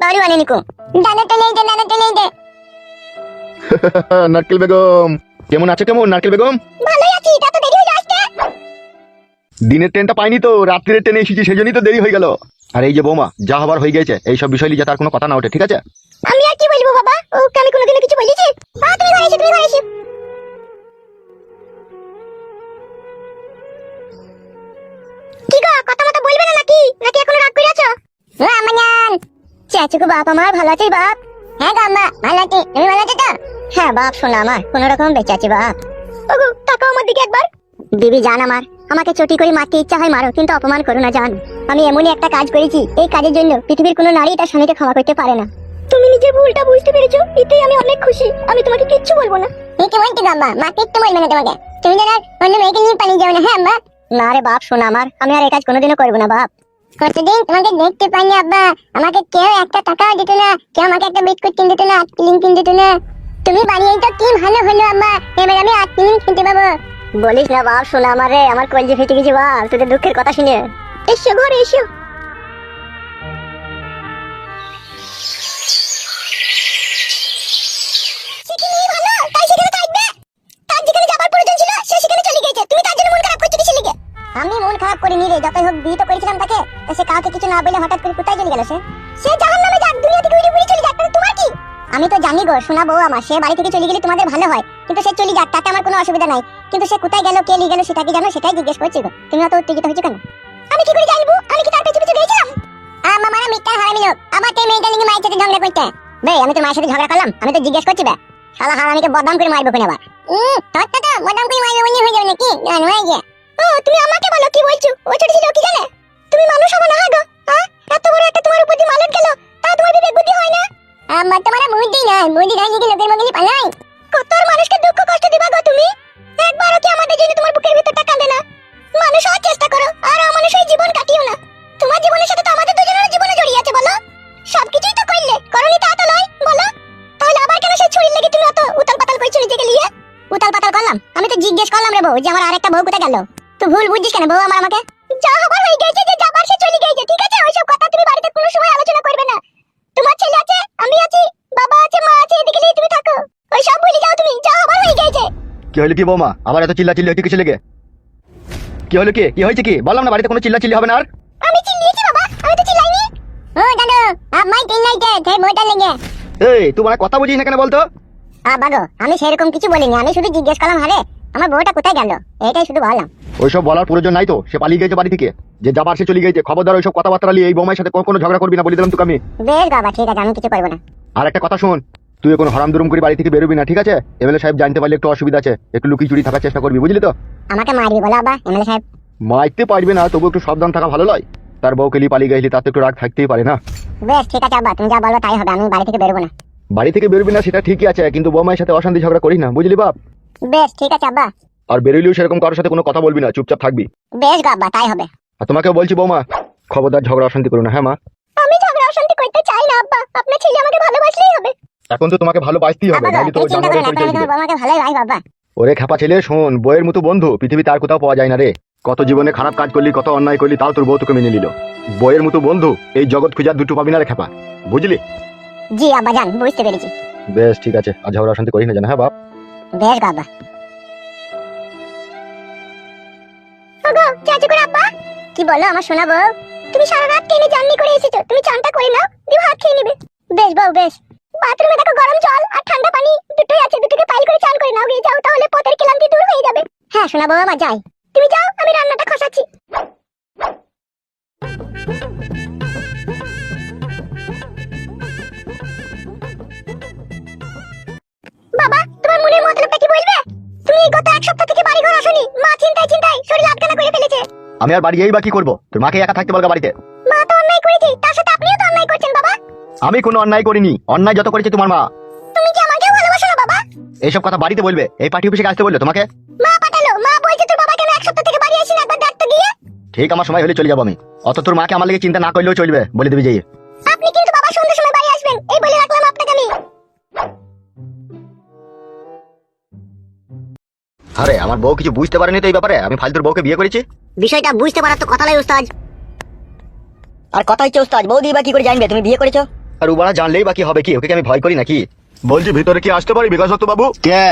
পাউরি দানা তো দে দানা তো দে নারকেল বেগম কেমন আছো কেমন নারকেল বেগম ভালোই আছি তা তো দেরি হয়ে আসতে দিনের ট্রেনটা পাইনি তো রাত্রির ট্রেনে এসেছি সেই জন্যই তো দেরি হয়ে গেল আর এই যে বৌমা যা হবার হয়ে গেছে এই সব বিষয় নিয়ে যাতে আর কোনো কথা না ওঠে ঠিক আছে আমি আর কি বলব বাবা ওকে আমি কোনোদিনও কিছু বলেছি তুমি ঘরে এসো তুমি ঘরে এসো কি গো কথা মতো বলবে না নাকি? নাকি এখনও রাগ করে আছো? আমানান চাচুকু বাপ আমার ভালো আছে বাপ? হ্যাঁ গো আম্মা ভালো আছি। তুমি ভালো আছো তো? হ্যাঁ বাপ শোনা আমার কোন রকম বেঁচে আছি বাপ। ওগো তাকাও আমার দিকে একবার। দিদি জান আমার আমাকে চটি করে মারতে ইচ্ছা হয় মারো কিন্তু অপমান করো না জান। আমি এমনই একটা কাজ করেছি এই কাজের জন্য পৃথিবীর কোনো নারী তার স্বামীকে ক্ষমা করতে পারে না। তুমি নিজের ভুলটা বুঝতে পেরেছ এতেই আমি অনেক খুশি। আমি তোমাকে কিচ্ছু বলব না। এই কি বলতে গাম্মা মা কিচ্ছু বলবে না তোমাকে। তুমি যেন অন্য মেয়েকে নিয়ে পালিয়ে যাও না হ্যাঁ আম্মা? না রে বাপ শোনা আমার আমি আর এই কাজ কোনোদিনও করব না বাপ। কতদিন তোমাকে দেখতে পাইনি আব্বা। আমাকে কেউ একটা টাকাও দিত না কেউ আমাকে একটা বিস্কুট কিনে দিত না ক্লিন কিনে দিত না। তুমি বানিয়ে তো কি ভালো হলো আম্মা এবার আমি আর ক্লিন কিনতে পাবো। বলিস না বাপ শোনা আমার রে আমার কলজি ফেটে গেছে বাপ তোদের দুঃখের কথা শুনে। এসো ঘরে এসো। আমি মন খারাপ করিনি রে, যতই হোক বিয়ে তো করেছিলাম তাকে। তা সে কাউকে কিছু না বলে হঠাৎ করে কোথায় চলে গেল সে? সে জাহান নামে যাক, দুনিয়া থেকে উড়ে উড়ে চলে যাক তোমার কি? আমি তো জানি গো শোনা বউ আমার, সে বাড়ি থেকে চলে গেলে তোমাদের ভালো হয়। কিন্তু সে চলে যাক, তাতে আমার কোনো অসুবিধা নাই। কিন্তু সে কোথায় গেল, কে নিয়ে গেল, সেটা কি জানো? সেটাই জিজ্ঞেস করছি গো। তুমি অত উত্তেজিত হয়েছো কেন? আমি কি করে জানব? আমি কি তার পেছনে পেছনে গেছিলাম আমার মারা মিথ্যা, হারামি লোক। আমার তো মেয়েটা লিঙ্গে মায়ের সাথে ঝগড়া করতে। বে, আমি তো মায়ের সাথে ঝগড়া করলাম? আমি তো জিজ্ঞেস করছি, বে। শালা হারামিকে বদনাম করে মারবো কোন আবার হুম তোর তো, বদনাম করে মারবো বলে হয়ে যাবে নাকি? জানো, হয়ে গিয়ে। ও তুমি আমাকে বলো কি বলছো? ও ছোট ছিল কি জানে? তুমি মানুষ হবে না হ্যাঁ এত বড় একটা তোমার উপর দিয়ে মালত গেল তা তোমার বিবেক বুদ্ধি হয় না? আমার তোমার বুদ্ধি নাই বুদ্ধি নাই কি লোকের মধ্যে পালাই? কত আর মানুষকে দুঃখ কষ্ট দিবা গো তুমি? একবারও কি আমাদের জন্য তোমার বুকের ভিতরটা কাঁদে না? মানুষ হওয়ার চেষ্টা করো আর অমানুষ হয়ে জীবন কাটিও না। তোমার জীবনের সাথে তো আমাদের দুজনের জীবনে জড়িয়ে আছে বলো? সবকিছুই তো করলে করনি তা তো নয় বলো? তাহলে আবার কেন সেই ছুরির লেগে তুমি অত উতাল পাতাল করছ নিজেকে নিয়ে? উতাল পাতাল করলাম আমি তো জিজ্ঞেস করলাম রে বউ যে আমার আরেকটা বউ কোথায় গেল? তুই ভুল বুঝছিস কেন বউ আমার আমাকে? যা হবার হয়ে গেছে যে যাবার সে চলে গেছে ঠিক আছে? ওইসব কথা তুমি বাড়িতে কোনো সময় আলোচনা করবে না। তোমার ছেলে আছে আমি আছি বাবা আছে মা আছে এদিকে নিয়ে তুমি থাকো। ওই সব ভুলে যাও তুমি যা হবার হয়ে গেছে। কি হলো কি বৌমা? আবার এত চিল্লা চিল্লি কিছু লেগে? কি হলো কি? কি হয়েছে কি? বললাম না বাড়িতে কোনো চিল্লা চিল্লি হবে না আর? আমি চিল্লিয়েছি বাবা আমি তো চিল্লাইনি। ও দাদু আমাই চিল্লাইতে তাই বইটা লেগে। এই তুই মানে কথা বুঝিস না কেন বলতো? বাগো আমি সেরকম কিছু বলিনি আমি শুধু জিজ্ঞেস করলাম হারে আমার বউটা কোথায় গেল? এটাই শুধু বললাম। ওইসব বলার প্রয়োজন নাই তো। সে পালিয়ে গেছে বাড়ি থেকে। যে যাবার সে চলে গেছে খবরদার ওইসব কথাবার্তা নিয়ে এই বৌমার সাথে কোনো ঝগড়া করবি না বলে দিলাম তোকে আমি। বেশ বাবা ঠিক আছে আমি কিছু করব না। আর একটা কথা শোন তুই কোনো হরাম দুরুম করে বাড়ি থেকে বেরোবি না ঠিক আছে? এমএলএ সাহেব জানতে পারলে একটু অসুবিধা আছে একটু লুকিয়ে চুরি থাকার চেষ্টা করবি বুঝলি তো? আমাকে মারবি বলো বাবা এমএলএ সাহেব। মারতে পারবে না তবু একটু সাবধান থাকা ভালো নয় তার বউকে নিয়ে পালিয়ে গেছিলি তাতে একটু রাগ থাকতেই পারে না। বেশ ঠিক আছে আব্বা তুমি যা বলব তাই হবে আমি বাড়ি থেকে বেরোবো না। বাড়ি থেকে বেরোবি না সেটা ঠিকই আছে কিন্তু বৌমায়ের সাথে অশান্তি ঝগড়া করিস না বুঝলি বাপ? বেশ ঠিক আছে আব্বা। আর বেরোলেও সেরকম কারোর সাথে কোনো কথা বলবি না চুপচাপ থাকবি। বেশ গো আব্বা তাই হবে। আর তোমাকে বলছি বৌমা খবরদার ঝগড়া অশান্তি করো না হ্যাঁ মা? আমি ঝগড়া অশান্তি করতে চাই না আব্বা। আপনার ছেলে আমাকে ভালোবাসলেই হবে। এখন তো তোমাকে ভালো বাঁচতেই হবে নাহলে তো পরিচয় আপনার দিবে আমাকে ভালোই ভাই বাবা ওরে খেপা ছেলে শোন বইয়ের মতো বন্ধু পৃথিবীতে আর কোথাও পাওয়া যায় না রে। কত জীবনে খারাপ কাজ করলি কত অন্যায় করলি তাও তোর বউ তোকে মেনে নিল। বইয়ের মতো বন্ধু এই জগৎ খুঁজার দুটো পাবি না রে খেপা। বুঝলি? জি আব্বা জান বুঝতে পেরেছি। বেশ ঠিক আছে আর ঝগড়া অশান্তি করিস না জানা হ্যাঁ বাপ? বেশ গো ওগো চাচু আব্বা? কি বলো আমার শোনা বউ? তুমি সারা রাত ট্রেনে জার্নি করে এসেছ, তুমি চানটা করে নাও, দিয়ে ভাত খেয়ে নেবে। বেশ বউ, বেশ। বাথরুমে দেখো গরম জল আর ঠান্ডা পানি, দুটোই আছে, দুটোকে পাইল করে চান করে নাও, গিয়ে যাও, তাহলে পথের ক্লান্তি দূর হয়ে যাবে। হ্যাঁ শোনা বউ আমার, যাই। তুমি যাও, আমি রান্নাটা খসাচ্ছি। আমি আর বাড়ি গিয়েই বা কি করব? তোর মাকে একা থাকতে বলগা বাড়িতে? মা তো অন্যায় করেছে। তার সাথে আপনিও তো অন্যায় করছেন বাবা। আমি কোনো অন্যায় করিনি। অন্যায় যত করেছে তোমার মা। তুমি কি আমাকেও ভালোবাসো না বাবা? এইসব কথা বাড়িতে বলবে। এই পার্টি অফিসে আসতে বলল তোমাকে? মা পাঠালো। মা বলছে তোর বাবা কেন এক সপ্তাহ থেকে বাড়ি আসেনি একবার ডাকতে গিয়ে। ঠিক আমার সময় হলে চলে যাব আমি। অত তোর মাকে আমার লেগে চিন্তা না করলেও চলবে বলে দিবি যাই আপনি কিন্তু বাবা সন্ধ্যার সময় বাড়ি আসবেন। এই বলে রাখলাম আরে আমার বউ কিছু বুঝতে পারেনি তো এই ব্যাপারে। আমি ফালতুর বউকে বিয়ে করেছি। বিষয়টা বুঝতে পারার তো কথা নাই উস্তাদ আর কথা হচ্ছে ওস্তাদ বৌদি বা কি করে জানবে? তুমি বিয়ে করেছ? আর উবারা জানলেই বাকি হবে কি? ওকে কি আমি ভয় করি নাকি? বলছি ভিতরে কি আসতে পারি বিকাশ দত্ত বাবু? কে?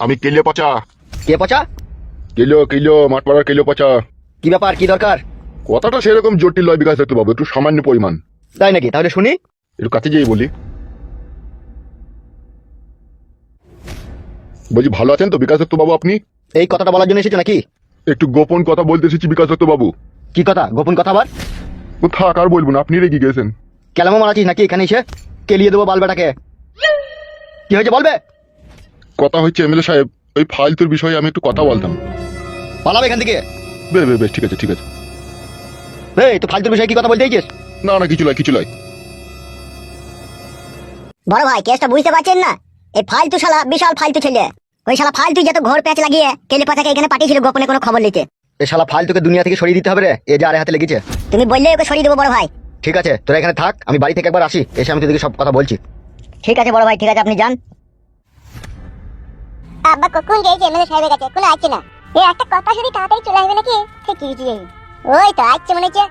আমি কিলো পচা। কে পচা? কিলো কিলো মাঠপাড়ার কিলো পচা। কি ব্যাপার কি দরকার? কথাটা সেরকম জটিল নয় বিকাশ দত্ত বাবু একটু সামান্য পরিমাণ। তাই নাকি? তাহলে শুনি। একটু কাছে যেই বলি। বলছি ভালো আছেন তো বিকাশ দত্ত বাবু আপনি? এই কথাটা বলার জন্য এসেছ নাকি? একটু গোপন কথা বলতে এসেছি বিকাশ দত্ত বাবু। কি কথা? গোপন কথা আবার? ও থাক আর বলব না আপনি রেগে গেছেন। কেলামো মারাছিস নাকি এখানে এসে? কেলিয়ে দেবো বালবেটাকে। কি হয়েছে বলবে? কথা হচ্ছে এমএলএ সাহেব ওই ফালতুর বিষয়ে আমি একটু কথা বলতাম। পালাবে এখান থেকে? বেশ বেশ বেশ ঠিক আছে ঠিক আছে। এই তো ফালতুর বিষয়ে কি কথা বলতে চাইছিস? না না কিছু নয় কিছু নয়। বড় ভাই কেসটা বুঝতে পারছেন না? এই ফালতু শালা বিশাল ফালতু ছেলে। ওই শালা ফালতু যত ঘর প্যাচ লাগিয়ে কেলে পাতাকে এখানে পাঠিয়েছিল গোপনে কোনো খবর নিতে। এ শালা ফালতুকে দুনিয়া থেকে সরিয়ে দিতে হবে রে এ যে আরে হাতে লেগেছে। তুমি বললে ওকে সরিয়ে দেবো বড় ভাই। ঠিক আছে তোরা এখানে থাক আমি বাড়ি থেকে একবার আসি এসে আমি তোদেরকে সব কথা বলছি। ঠিক আছে বড় ভাই ঠিক আছে আপনি যান। আব্বা কখন গেছে এমএলএ সাহেবের কাছে? কোনো আসছে না? এই একটা কথা যদি তাড়াতাড়ি চলে আসবে নাকি? ঠিক কি কি ওই তো আসছে মনে হচ্ছে।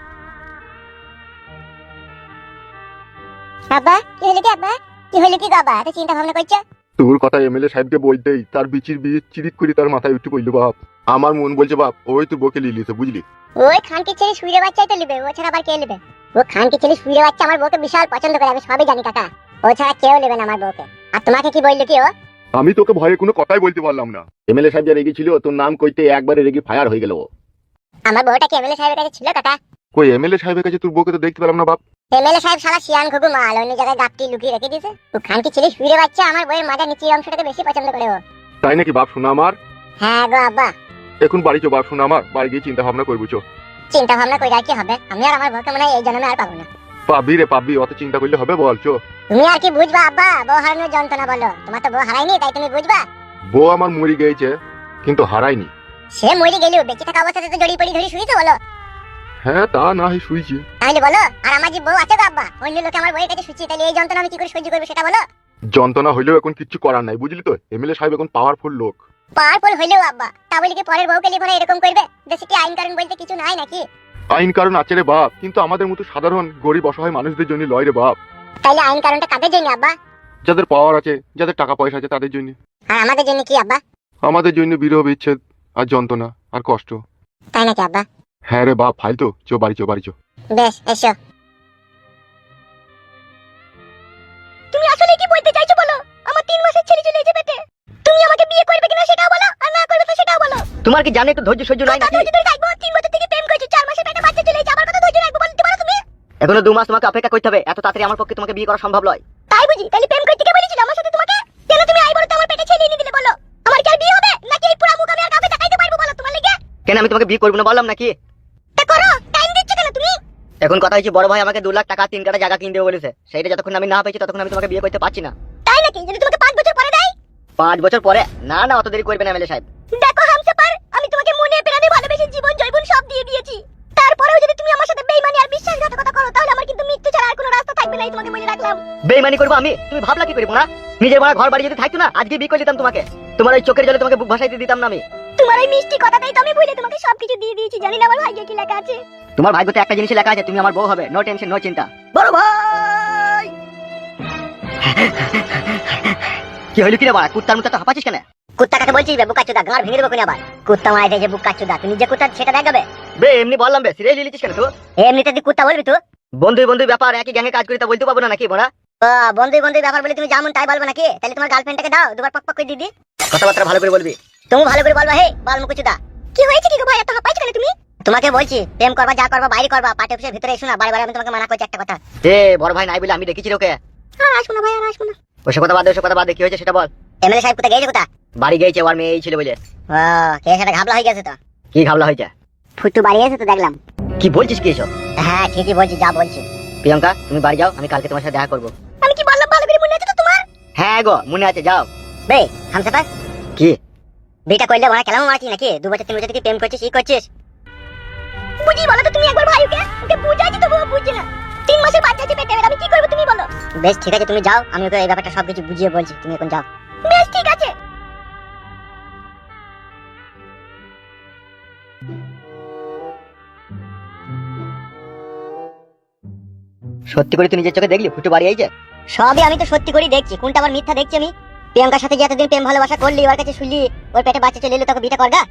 আব্বা কি হলো কি আব্বা? কি হলো কি বাবা এত চিন্তা ভাবনা করছ? তোর কথা এমএলএ সাহেবকে বলতেই তার বিচির বিয়ে চিরিত করে তার মাথায় উঠে পড়ল বাপ। আমার মন বলছে বাপ ওই তোর বকে লিলিছে বুঝলি? ওই খানকে ছেলে শুয়ে বাচ্চাই তো নেবে ও ছাড়া আবার কে নেবে? ও খানকে ছেলে শুয়ে বাচ্চা আমার বউকে বিশাল পছন্দ করে আমি সবই জানি কাকা। ও ছাড়া কেউ নেবে না আমার বউকে। আর তোমাকে কি বলল কি ও? আমি তোকে ভয়ে কোনো কথাই বলতে পারলাম না। এমএলএ সাহেব যা রেগেছিল তোর নাম কইতে একবারে রেগে ফায়ার হয়ে গেল ও। আমার বউটা কি এমএলএ সাহেবের কাছে ছিল কাকা? কই এমএলএ সাহেবের কাছে তোর বউকে তো দেখতে পেলাম না বাপ। এমএলএ সাহেব সারা শিয়ান ঘুঘু মাল অন্য জায়গায় গাপটি লুকিয়ে রেখে দিয়েছে। ও খানকে ছেলে শুয়ে বাচ্চা আমার বউয়ের মাথার নিচের অংশটাকে বেশি পছন্দ করে ও। তাই নাকি বাপ শোনা আমার? হ্যাঁ গো আব্বা। এখন বাড়ি চো বাপ শোনা আমার। বাড়ি গিয়ে চিন্তা ভাবনা করব চো। চিন্তা ভাবনা করে আর কি হবে? আমি আর আমার বউকে মনে হয় এই জন্মে আর পাবো না। পাবি রে পাবি অত চিন্তা করলে হবে বল চো। তুমি আর কি বুঝবা আব্বা? বউ হারানোর যন্ত্রণা বলো। তোমার তো বউ হারায়নি তাই তুমি বুঝবা? বউ আমার মরি গেছে কিন্তু হারাইনি সে মরে গেলেও বেঁচে থাকা অবস্থাতে তো জড়িয়ে পড়ি ধরে শুয়েছো বলো। হ্যাঁ তা না হয় শুয়েছি তাহলে বলো আর আমার যে বউ আছে গো আব্বা অন্য লোকে আমার বউয়ের কাছে তাহলে এই যন্ত্রণা আমি কি করে সহ্য করব সেটা বলো? যন্ত্রণা হইলেও এখন কিচ্ছু করার নাই বুঝলি তো? এমএলএ সাহেব এখন পাওয়ারফুল লোক। পাওয়ারফুল হইলেও আব্বা তা বলে কি পরের বউকে লিখে এরকম করবে? দেশে কি আইন কারণ বলতে কিছু নাই নাকি? আইন কারণ আছে রে বাপ কিন্তু আমাদের মতো সাধারণ গরিব অসহায় মানুষদের জন্য লয় রে বাপ। তাইলে আইন কারণটা কাদের জন্য আব্বা? যাদের পাওয়ার আছে যাদের টাকা পয়সা আছে তাদের জন্য। আর আমাদের জন্য কি আব্বা? আমাদের জন্য বিরহ বিচ্ছেদ আর যন্ত্রণা আর কষ্ট। তাই নাকি আব্বা? হ্যাঁ রে বাপ ফাইল তো চো বাড়ি চো বাড়ি চো। বেশ এসো। তুমি আসলে কি বলতে চাইছো বলো? আমার তিন মাসের ছেলে চলে পেটে। তুমি আমাকে বিয়ে করবে কিনা সেটাও বলো আর না করবে তো সেটাও বলো। তোমার কি জানে একটু ধৈর্য সহ্য নাই নাকি? ধৈর্য ধরে রাখব তিন বছর থেকে প্রেম করেছ চার মাসের পেটে বাচ্চা চলে কথা ধৈর্য রাখব বলতে পারো তুমি? এখনও দু মাস তোমাকে অপেক্ষা করতে হবে এত তাড়াতাড়ি আমার পক্ষে তোমাকে বিয়ে করা সম্ভব নয়। তাই বুঝি? তাহলে প্রেম করতে কে বলেছিল আমার সাথে তোমাকে? কেন তুমি আই বলো তো আমার পেটে ছেলে এনে দিলে বলো। আমার কি আর বিয়ে হবে? নাকি এই পুরা মুখ আমি আর কাউকে দেখাইতে পারব বলো তোমার লেগে? কেন আমি তোমাকে বিয়ে করব না বললাম নাকি তা করো টাইম দিচ্ছ কেন তুমি এখন কথা হচ্ছে বড় ভাই আমাকে দু লাখ টাকা তিন কাটা জায়গা কিনতে বলেছে। সেইটা যতক্ষণ আমি না পেয়েছি ততক্ষণ আমি তোমাকে বিয়ে করতে পারছি না। তাই নাকি? যদি তোমাকে পাঁচ বছর পরে দেয়? পাঁচ বছর পরে? না না অত দেরি করবে না এমএলএ সাহেব। দেখো হামসাপার আমি তোমাকে মনে প্রাণে ভালোবেসে জীবন জৈবন সব দিয়ে দিয়েছি। তারপরেও যদি তুমি আমার সাথে বেইমানি আর বিশ্বাসঘাতকতা করো তাহলে আমার কিন্তু মৃত্যু ছাড়া আর কোনো রাস্তা থাকবে না তোমাকে বলে রাখলাম। বেইমানি করব আমি? তুমি ভাবলা কি করব না নিজের মারা ঘর বাড়ি যদি থাকতো না আজকে বিয়ে করে দিতাম তোমাকে। তোমার ওই চোখের জলে তোমাকে বুক ভাসাইতে দিতাম না আমি। তোমার এই মিষ্টি কথাটাই তো আমি ভুলে তোমাকে সবকিছু দিয়ে দিয়েছি জানি না আমার ভাগ্যে কি লেখা আছে। তোমার ভাগ্যতে একটা জিনিস লেখা আছে তুমি আমার বউ হবে। নো টেনশন নো চিন্তা। বড় ভাই! কি হইল কি রে বাড়া? কুত্তার মতো তো হাঁপাচ্ছিস কেন? কুত্তা কাছে বলছি বুকা চুদা গাঁড় ভেঙে দেবো কোন আবার। কুত্তা মারা যায় যে বুকা চুদা তুমি যে কুত্তা সেটা দেখাবে। বে এমনি বললাম বে সিরিয়াসলি লিখিস কেন তুই? এমনিতে তুই কুত্তা বলবি তুই? বন্ধু বন্ধু ব্যাপার একই গ্যাংয়ে কাজ করি তা বলতে পারব না নাকি বড়া? বন্ধু বন্ধু ব্যাপার বলে তুমি যেমন তাই বলবে নাকি? তাহলে তোমার গার্লফ্রেন্ডটাকে দাও দুবার পক পক করে দিদি কথাবার্তা ভালো করে বলবি। তুমি ভালো করে বলবা হে বাল মুখ চুদা। কি হয়েছে কি গো ভাই? এত হাঁপাইছো কেন তুমি? তোমাকে বলছি প্রেম করবা যা করবা বাইরে করবা পার্টি অফিসের ভিতরে এসো না বারে বারে আমি তোমাকে মানা করছি একটা কথা। এ বড় ভাই নাই বলে আমি দেখেছি ওকে আর আসব না ভাই আর আসব না। ওসব কথা বাদ ওসব কথা বাদ কি হয়েছে সেটা বল। এমএলএ সাহেব কোথায় গেছে কোথা? বাড়ি গিয়েছে ওর মেয়ে এই ছিল বলে। ও কে সেটা ঘাবলা হয়ে গেছে তো? কি ঘাবলা হয়েছে? ফুটু বাড়ি এসে তো দেখলাম। কি বলছিস কি এসব? হ্যাঁ ঠিকই বলছি যা বলছি। প্রিয়ঙ্কা তুমি বাড়ি যাও আমি কালকে তোমার সাথে দেখা করব। আমি কি বললাম ভালো করে মনে আছে তো তোমার? হ্যাঁ গো মনে আছে যাও। বে হামসাপার কি? বিটা করলে বড় কেলাম মারছিস নাকি? দু বছর তিন বছর থেকে প্রেম করছিস কি করছিস? বুঝি বলো তো তুমি একবার ভাই ওকে? ওকে বুঝাইছি বুঝছে না। তিন মাসের বাচ্চা আছে পেটে আমি কি করব তুমি বলো? বেশ ঠিক আছে তুমি যাও আমি ওকে এই ব্যাপারটা সবকিছু বুঝিয়ে বলছি তুমি এখন যাও। বেশ ঠিক আছে। সত্যি করে তুমি নিজের চোখে দেখলি ফুটু বাড়ি আইছে সবই আমি তো সত্যি করেই দেখছি কোনটা আমার মিথ্যা দেখছি আমি? প্রিয়াঙ্কার সাথে যে এতদিন প্রেম ভালোবাসা করলি ওর কাছে শুনলি ওর পেটে বাচ্চা চলে এলো তোকে বিটা করগা?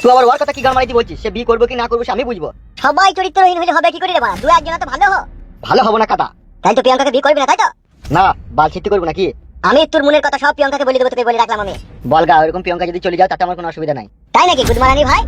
তুই আবার ওর কথা কি গান মারাইতে বলছিস? সে বিয়ে করব কি না করব আমি বুঝব। সবাই চরিত্রহীন হলে হবে কি করে রে বাড়া দু একজন তো ভালো হো ভালো হব না কাটা তাই তো প্রিয়াঙ্কাকে বিয়ে করবি না তাই তো? না বাল ছিট্টি করব নাকি? আমি তোর মনের কথা সব প্রিয়াঙ্কাকে বলে দেবো তোকে বলে রাখলাম আমি। বলগা ওরকম প্রিয়াঙ্কা যদি চলে যাও তাতে আমার কোনো অসুবিধা নাই। তাই নাকি? গুদমারানি ভাই।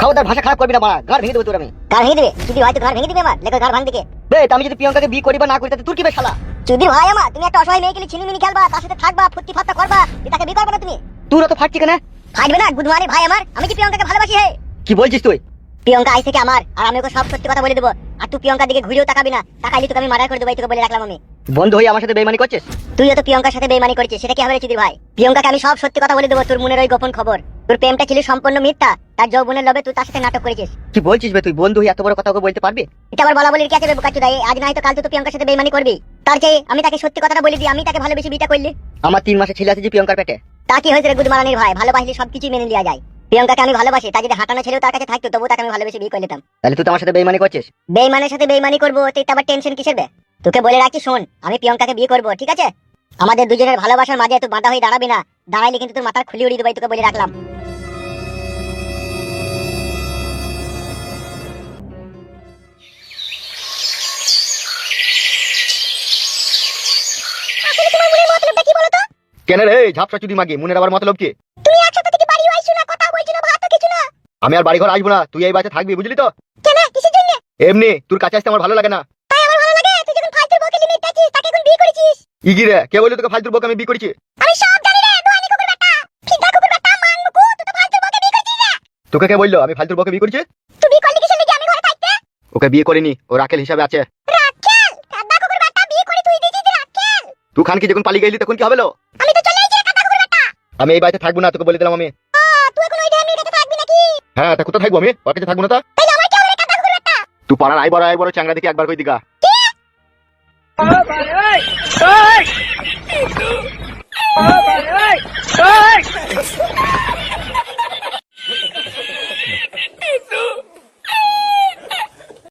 খাওয়াদার ভাষা খারাপ করবি না বাড়া গাড় ভেঙে দেবো তোর আমি। গাড় ভেঙে দেবে? যদি হয়তো গাড় ভেঙে দিবে আমার? লেখো গাড় ভাঙ দিকে বে আমি যদি প্রিয়াঙ্কাকে বিয়ে করি বা না করি তাতে তোর কি বে শালা? যদি ভাই আমার তুমি একটা অসহায় মেয়েকে ছিনিমিনি খেলবা তার সাথে থাকবা ফুর্তি ফাত্তা করবা তাকে বিয়ে করবে না তুমি? তোর তো ফাটছি কেন? ফাটবে না গুদমারানি ভাই আমার। আমি কি প্রিয়াঙ্কাকে ভালোবাসি হে? কি বলছিস তুই? প্রিয়াঙ্কা আই থেকে আমার? আর আমি ওকে সব সত্যি কথা বলে দেবো। আর তুই প্রিয়াঙ্কার দিকে ঘুরেও তাকাবি না। তাকাইলে তোকে আমি মার্ডার করে দেবো তোকে বলে রাখলাম আমি। বন্ধু হয়ে আমার সাথে বেইমানি করছিস? তুই তো প্রিয়াঙ্কার সাথে বেইমানি করছিস সেটা কি হবে রে চিদির ভাই? প্রিয়াঙ্কাকে আমি সব সত্যি কথা বলে দেবো তোর মনের ওই গোপন খবর। তোর প্রেমটা ছিল সম্পূর্ণ মিথ্যা তার যৌবনের লোভে তুই তার সাথে নাটক করেছিস। কি বলছিস বে তুই? বন্ধু হয়ে এত বড় কথা ওকে বলতে পারবি? এটা আবার বলা বলির কি আছে বোকাচুদা আজ নাই তো কাল তো তুই প্রিয়াঙ্কার সাথে বেইমানি করবি। তার চেয়ে আমি তাকে সত্যি কথাটা বলে দিই আমি তাকে ভালোবেসে বিটা করলি। আমার তিন মাসে ছেলে আছে যে প্রিয়ঙ্কার পেটে। তা কি হয়েছে রে গুদমারানির ভাই? ভালোবাসলে সবকিছুই মেনে নেওয়া যায়। প্রিয়ঙ্কাকে আমি ভালোবাসি তা যদি হাঁটানো ছেলেও তার কাছে থাকতো তবু তাকে আমি ভালোবেসে বিয়ে করে নিতাম। তাহলে তুই তো আমার সাথে বেইমানি করছিস? বেইমানের সাথে বেইমানি করব তুই তো আবার টেনশন কিসের বে? তোকে বলে রাখি শোন আমি প্রিয়ঙ্কাকে বিয়ে করব ঠিক আছে? আমাদের দুজনের ভালোবাসার মাঝে তুই বাঁধা হয়ে দাঁড়াবি না। দাঁড়াইলে কিন্তু তোর মাথার খুলি উড়িয়ে দেবো তোকে বলে রাখলাম। কেন রে? ঝাপসা চুদি মাগি মনের আবার মতলব কি? তুমি একসাথে থেকে বাড়ি আইছো না কথা বলছো না ভাত কিছু না। আমি আর বাড়ি ঘর আসব না তুই এই বাড়িতে থাকবি বুঝলি তো? কেন? কিসের জন্য? এমনি তোর কাছে আসতে আমার ভালো লাগে না। তাই আমার ভালো লাগে? তুই যখন ফালতু বকে তাকে এখন বিয়ে করেছিস? ইগি রে কে বলল তোকে ফালতুর বকে আমি বিয়ে করেছি? আমি সব জানি রে দোয়ানি কুকুর বেটা ফিদা কুকুর বেটা মান মুকু তুই তো ফালতু বকে বিয়ে করেছিস রে। তোকে কে বলল আমি ফালতুর বকে বিয়ে করেছি? তুই বিয়ে করলি কিসের লাগি? আমি ঘরে থাকতে? ওকে বিয়ে করিনি ও রাকেল হিসাবে আছে। তুই খানকি যখন পালিয়ে গেলি তখন কি হবেলো? আমি তো চলে বেটা। আমি এই বাড়িতে থাকব না তোকে বলে দিলাম আমি। তুই এখন ওই থাকবি নাকি? হ্যাঁ তা কোথায় থাকব আমি? ওর কাছে থাকব না তা? তাহলে আমার কি হবে বেটা? তুই পাড়ার আই বড় আই বড় চাংড়া দেখি একবার কই দিগা